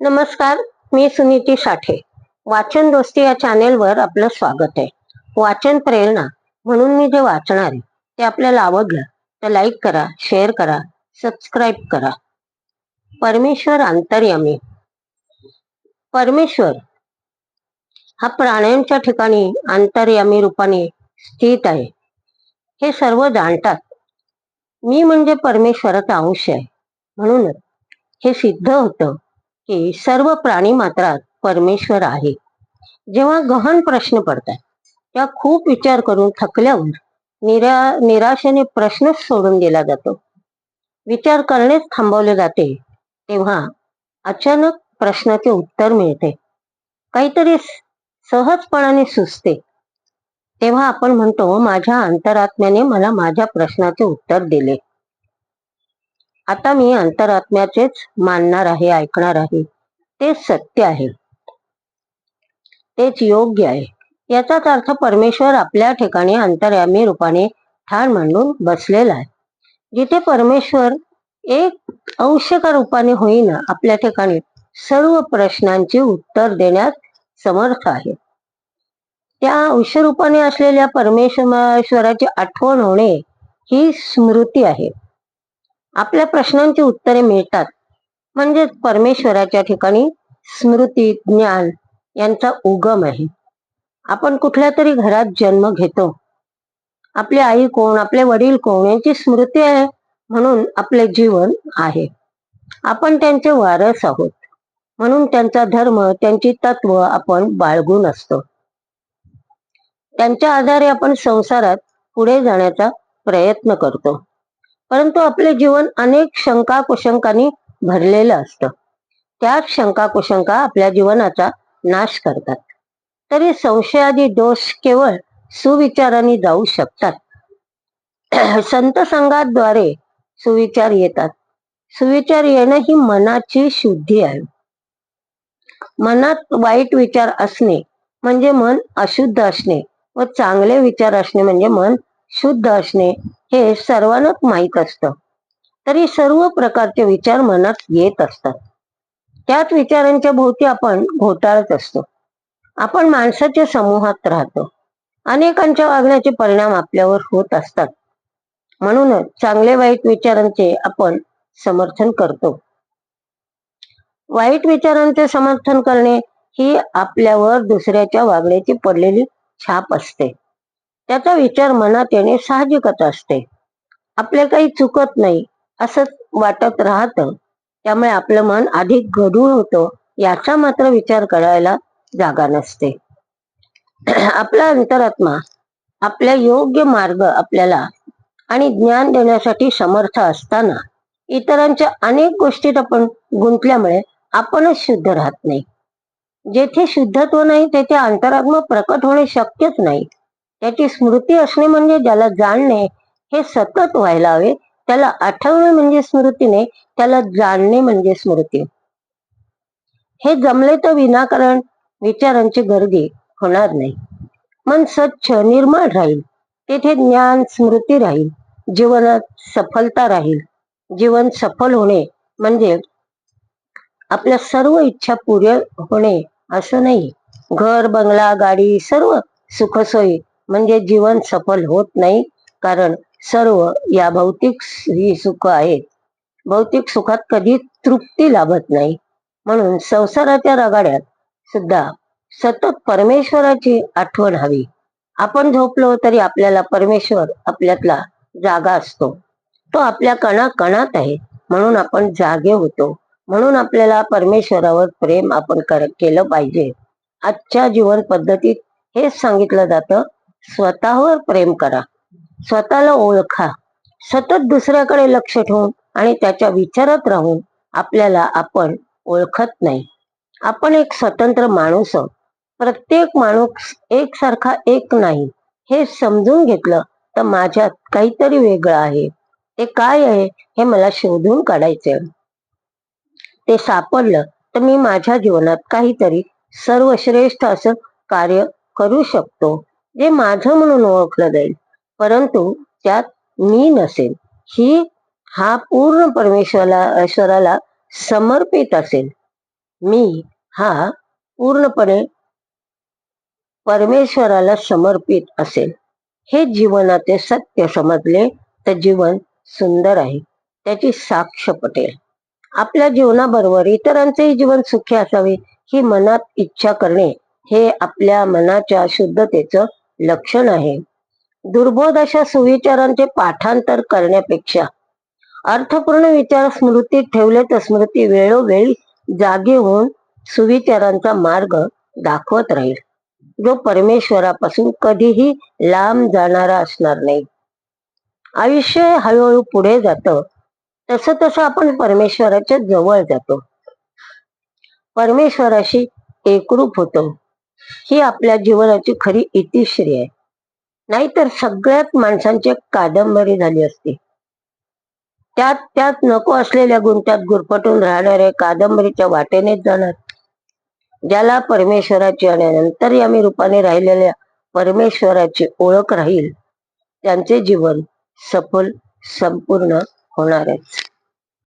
नमस्कार मी सुनीती साठे. वाचन दोस्ती या चॅनेलवर आपलं स्वागत आहे. वाचन प्रेरणा म्हणून मी जे वाचणार आहे ते आपल्याला आवडलं तर लाईक करा शेअर करा सबस्क्राईब करा. परमेश्वर अंतर्यामी परमेश्वर हा प्राण्यांच्या ठिकाणी अंतर्यामी रूपाने स्थित आहे. हे सर्व जाणतात. मी म्हणजे परमेश्वराचा अंश आहे. म्हणूनच हे सिद्ध होतं. की सर्व प्राणी मात्रात परमेश्वर आहे. जेव्हा गहन प्रश्न पडतात त्या खूप विचार करून थकल्यावर निरा निराशेने प्रश्नच सोडून दिला जातो. विचार करणेच थांबवले जाते तेव्हा अचानक प्रश्नाचे उत्तर मिळते. काहीतरी सहजपणाने सुचते. तेव्हा आपण म्हणतो माझ्या अंतरात्म्याने मला माझ्या प्रश्नाचे उत्तर दिले. आता मी अंतरात्म्याचेच मानणार आहे ऐकणार आहे. तेच सत्य आहे. तेच योग्य आहे. याचाच अर्थ परमेश्वर आपल्या ठिकाणी अंतर्यामी रूपाने ठाण मांडून बसलेला आहे. जिथे परमेश्वर एक अंशका रूपाने होईना आपल्या ठिकाणी सर्व प्रश्नांची उत्तर देण्यास समर्थ आहे. त्या अंशरूपाने असलेल्या परमेश्वराची आठवण होणे ही स्मृती आहे. आपल्या प्रश्नांची उत्तरे मिळतात. म्हणजे परमेश्वराच्या ठिकाणी स्मृती ज्ञान यांचा उगम आहे. आपण कुठल्या तरी घरात जन्म घेतो. आपली आई कोण आपले वडील कोण यांची स्मृती आहे म्हणून आपले जीवन आहे. आपण त्यांचे वारस आहोत. म्हणून त्यांचा धर्म त्यांची तत्व आपण बाळगून असतो. त्यांच्या आधारे आपण संसारात पुढे जाण्याचा प्रयत्न करतो. परंतु आपले जीवन अनेक शंका कुशंकांनी भरलेलं असतं. त्याच शंका कुशंका आपल्या जीवनाचा नाश करतात. तरी संशयादी दोष केवळ सुविचाराने जाऊ शकतात. संत संघाद्वारे सुविचार येतात. सुविचार येणं ही मनाची शुद्धी आहे. मनात वाईट विचार असणे म्हणजे मन अशुद्ध असणे व चांगले विचार असणे म्हणजे मन शुद्ध असणे हे सर्वांनाच माहीत असतं. तरी सर्व प्रकारचे विचार मनात येत असतात. त्याच विचारांच्या भोवती आपण घोटाळत असतो. आपण माणसाच्या समूहात राहतो. अनेकांच्या वागण्याचे परिणाम आपल्यावर होत असतात. म्हणूनच चांगले वाईट विचारांचे आपण समर्थन करतो. वाईट विचारांचे समर्थन करणे ही आपल्यावर दुसऱ्याच्या वागण्याची पडलेली छाप असते. त्याचा विचार मनात येणे साहजिकच असते. आपले काही चुकत नाही असं वाटत राहतं. त्यामुळे आपलं मन अधिक गढूळ होतं याचा मात्र विचार करायला जागा नसते. आपला अंतरात्मा आपल्या योग्य मार्ग आपल्याला आणि ज्ञान देण्यासाठी समर्थ असताना इतरांच्या अनेक गोष्टीत आपण गुंतल्यामुळे आपणच शुद्ध राहत नाही. जेथे शुद्धत्व नाही तेथे अंतरात्मा प्रकट होणे शक्यच नाही. त्याची स्मृती असणे म्हणजे ज्याला जाणणे हे सतत व्हायला हवे त्याला आठवणे म्हणजे स्मृतीने त्याला जाणणे म्हणजे स्मृती. हे जमले तर विनाकारण विचारांची गर्दी होणार नाही. मन स्वच्छ निर्मळ राहील. तेथे ज्ञान स्मृती राहील. जीवनात सफलता राहील. जीवन सफल होणे म्हणजे आपल्या सर्व इच्छा पूर्ण होणे असं नाही. घर बंगला गाडी सर्व सुखसोयी म्हणजे जीवन सफल होत नाही कारण सर्व या भौतिक ही सुख आहेत. भौतिक सुखात कधी तृप्ती लाभत नाही. म्हणून संसाराच्या रगाड्यात सुद्धा सतत परमेश्वराची आठवण हवी. आपण झोपलो तरी आपल्याला परमेश्वर आपल्यातला जागा असतो. तो आपल्या कणा कणात आहे. म्हणून आपण जागे होतो. म्हणून आपल्याला परमेश्वरावर प्रेम आपण केलं पाहिजे. आजच्या जीवन पद्धतीत हेच सांगितलं जातं. स्वतःवर प्रेम करा. स्वतःला ओळखा. सतत दुसऱ्याकडे लक्ष ठेवून आणि त्याच्या विचारात राहून आपल्याला आपण ओळखत नाही. आपण एक स्वतंत्र माणूस आहोत. प्रत्येक माणूस एकसारखा एक नाही. हे समजून घेतलं तर माझ्यात काहीतरी वेगळं आहे. ते काय आहे हे मला शोधून काढायचे ते सापडलं तर मी माझ्या जीवनात काहीतरी सर्वश्रेष्ठ असं कार्य करू शकतो. जे माझं म्हणून ओळखलं जाईल. परंतु त्यात मी नसेल. ही हा पूर्ण परमेश्वराला ईश्वराला समर्पित असेल. मी हा पूर्णपणे परमेश्वराला समर्पित असेल. हे जीवनाचे सत्य समजले तर जीवन सुंदर आहे. त्याची साक्ष पटेल. आपल्या जीवनाबरोबर इतरांचेही जीवन सुखी असावे ही मनात इच्छा करणे हे आपल्या मनाच्या शुद्धतेचं लक्षण आहे. दुर्बोध अशा सुविचारांचे पाठांतर करण्यापेक्षा अर्थपूर्ण विचार स्मृतीत ठेवले तर स्मृती वेळोवेळी जागी होऊन सुविचारांचा मार्ग दाखवत राहील. जो परमेश्वरापासून कधीही लांब जाणारा असणार नाही. आयुष्य हळूहळू पुढे जातं. तसं तसं आपण परमेश्वराच्या जवळ जातो. परमेश्वराशी एकरूप होतो. ही आपल्या जीवनाची खरी इतिश्री आहे. नाहीतर सगळ्यात माणसांची कादंबरी झाली असती. त्यात त्यात नको असलेल्या गुंत्यात गुरफटून राहणाऱ्या कादंबरीच्या वाटेनेच जाणार. ज्याला परमेश्वराची आणि नंतर यामी रूपाने राहिलेल्या परमेश्वराची ओळख राहील त्यांचे जीवन सफल संपूर्ण होणारच.